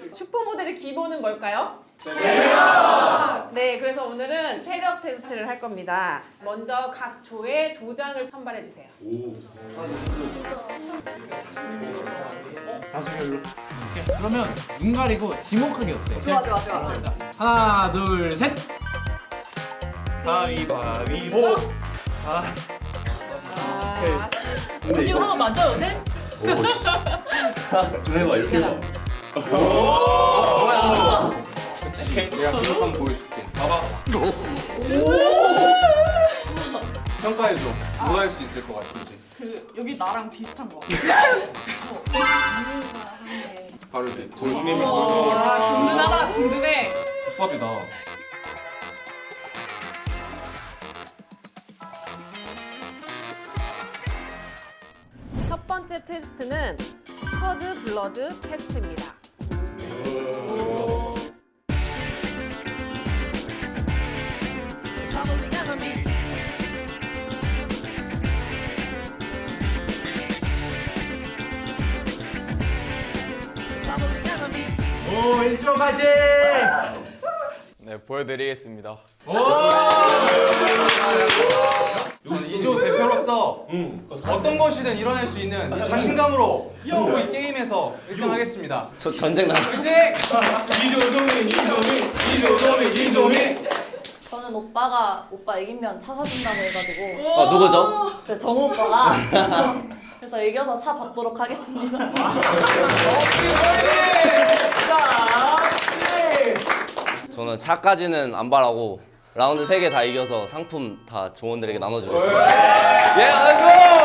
우리 슈퍼모델의 기본은 뭘까요? 체력! 네, 그래서 오늘은 체력 테스트를 할 겁니다. 먼저 각 조의 조장을 선발해 주세요. 다시 별로. 오케이. 그러면 눈 가리고 지목하기 어때? 좋아 좋아 좋아. 자, 하나, 둘, 셋. 가위바위보. 아, 근데 이거 이거 한번 맞아요, 네? 좀 해봐 이렇게 해봐. 내가 한번 보여줄게. 봐봐. 평가해줘. 뭐 할 수 있을 것 같은지. 그 여기 나랑 비슷한 거. 바로 돼. 조심히 와 든든하다 든든해. 국밥이다. 첫 번째 테스트는 커드 블러드 테스트입니다. 오, 1초까지. 네, 보여드리겠습니다. 저는 이조 대표로서 어떤 것이든 이뤄낼 수 있는 이 자신감으로 앞으로 이 게임에서 1등 하겠습니다. 저 전쟁 나. 화이팅! 이조동이 이조미 이조동이 이조미. 저는 오빠가 오빠 이기면 차 사준다고 해가지고 아, 누구죠? 그 정우 오빠가 그래서 이겨서 차 받도록 하겠습니다. 저는 차까지는 안 바라고 라운드 3개 다 이겨서 상품 다 종원들에게 나눠주겠습니다. 예, 나이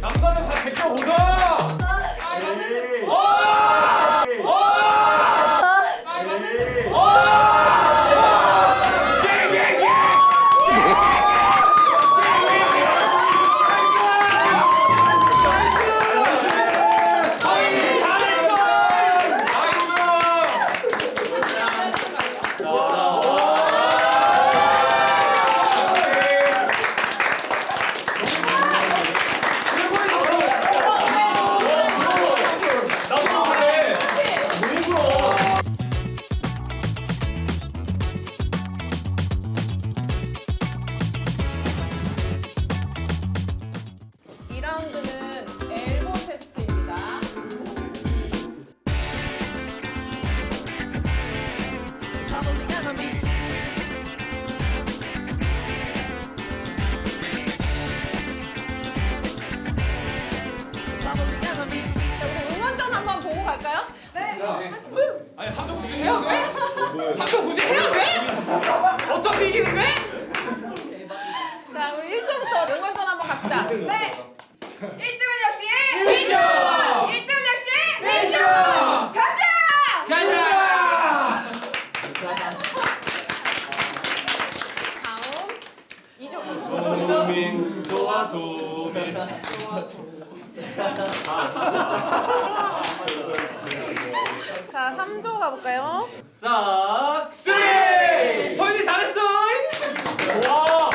남자는 2라운드는 엘보 테스트입니다. 네, 네. 네. 아니 3점 굳이 해야 돼? 3점 굳이 해야 돼? 어차피 이기는데? 자, 우리 1점부터 응원전 한번 갑시다. 네. 도민 좋아 도민 좋아 도민. 자 3조 가볼까요? 싹쓰 소윤이 네! 잘했어! 와!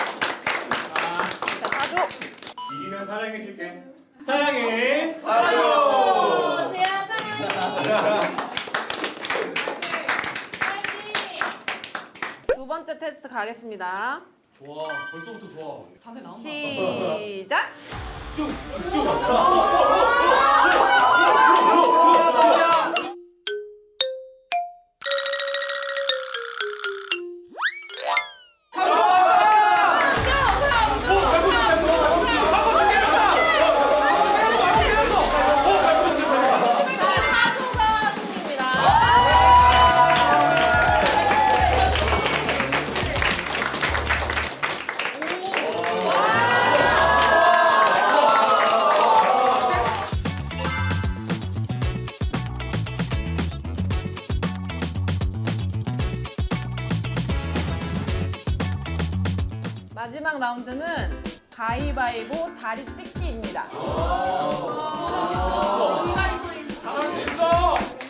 자, 4조. 이기면 사랑해줄게. 사랑해. 사줘 제아 사랑해. 두 번째 테스트 가겠습니다. 좋아 벌써부터 좋아 자세 나온다. 시작. 쭉쭉쭉 마지막 라운드는 가위바위보 다리 찢기입니다. 잘할 수 있어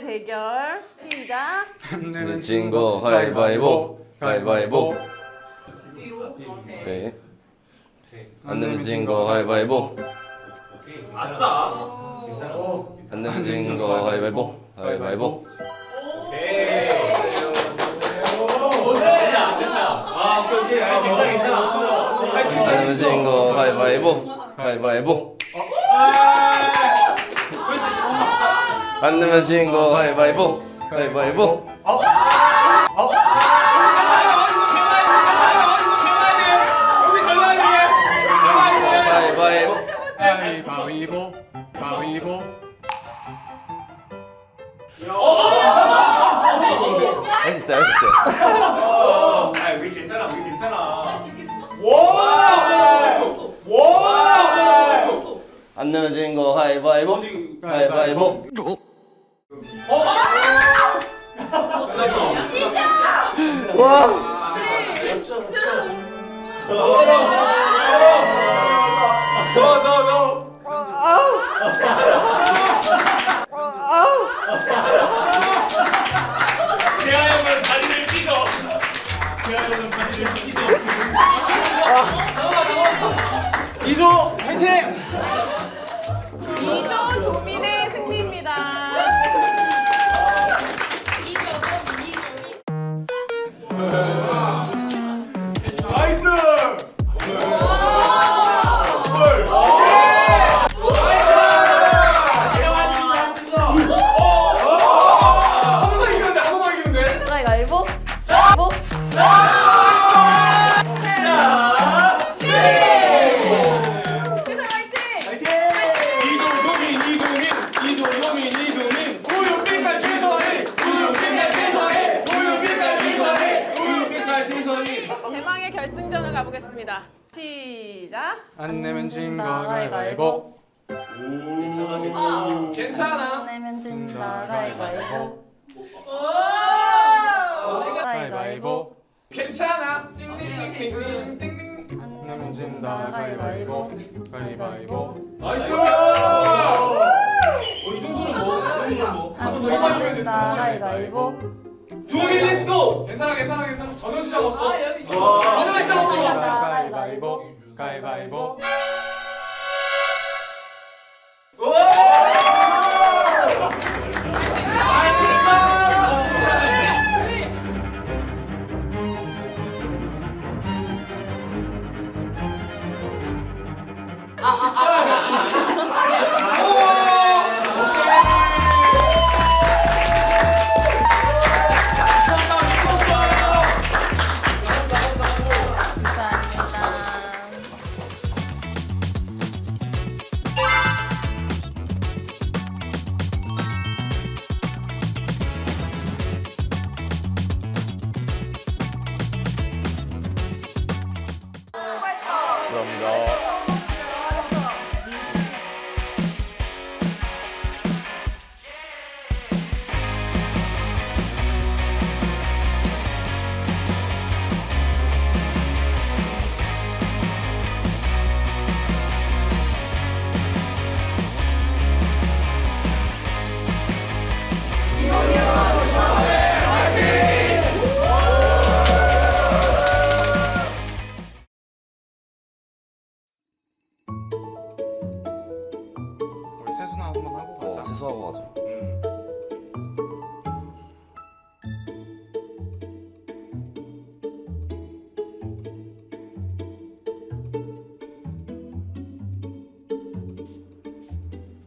대결. 시작. 내면 진거 가위바위보 가위바위보. 오케이. 안 내면 진거 가위바위보. 아싸. 안 내면 진거 가위바위보. 가위바위보. 아. 아. 안 내면 진거 가위바위보. 가위바위보 안 내면 진거 가위바위보. 가위바위보. 가위바위보. 가위바위보. 가위보. 할수 있어요 아 우리 괜찮아 우리 괜찮아. 안 내면 진거 가위바위보. 가위바위보 와 재하 형은 다리를 찢어. 재하 형은 다리를 찢어. 이조 화이팅! 이조 조민의 이. 대망의 결승전을 가보겠습니다. 시작. 안 내면 진거 가위바위보 가위바위보 괜찮아 내면 진다 가위바위보 가위바위보 괜찮아 띵띵띵띵 띵띵 안 내면 진다 가위바위보 가위바위보 나이스 어, 이 정도는 뭐? 이 정도는 뭐? 안 내면 진다 가위바위보 조민 렛츠고. 괜찮아 괜찮아 괜찮아 전혀 시작 없어 아 여기 전혀 시작 없어 가위바위보 가위바위보 아, 아, 아.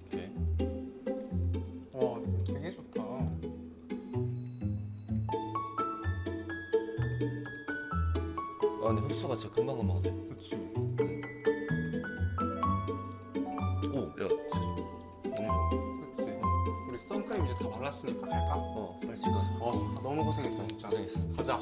오케이. 와 되게 좋다. 아 근데 흡수가 진짜 금방 금방 돼. 그렇 발랐으니까 갈까? 어, 빨리 집 가자. 어 너무 고생했어 진짜. 고생했어. 가자.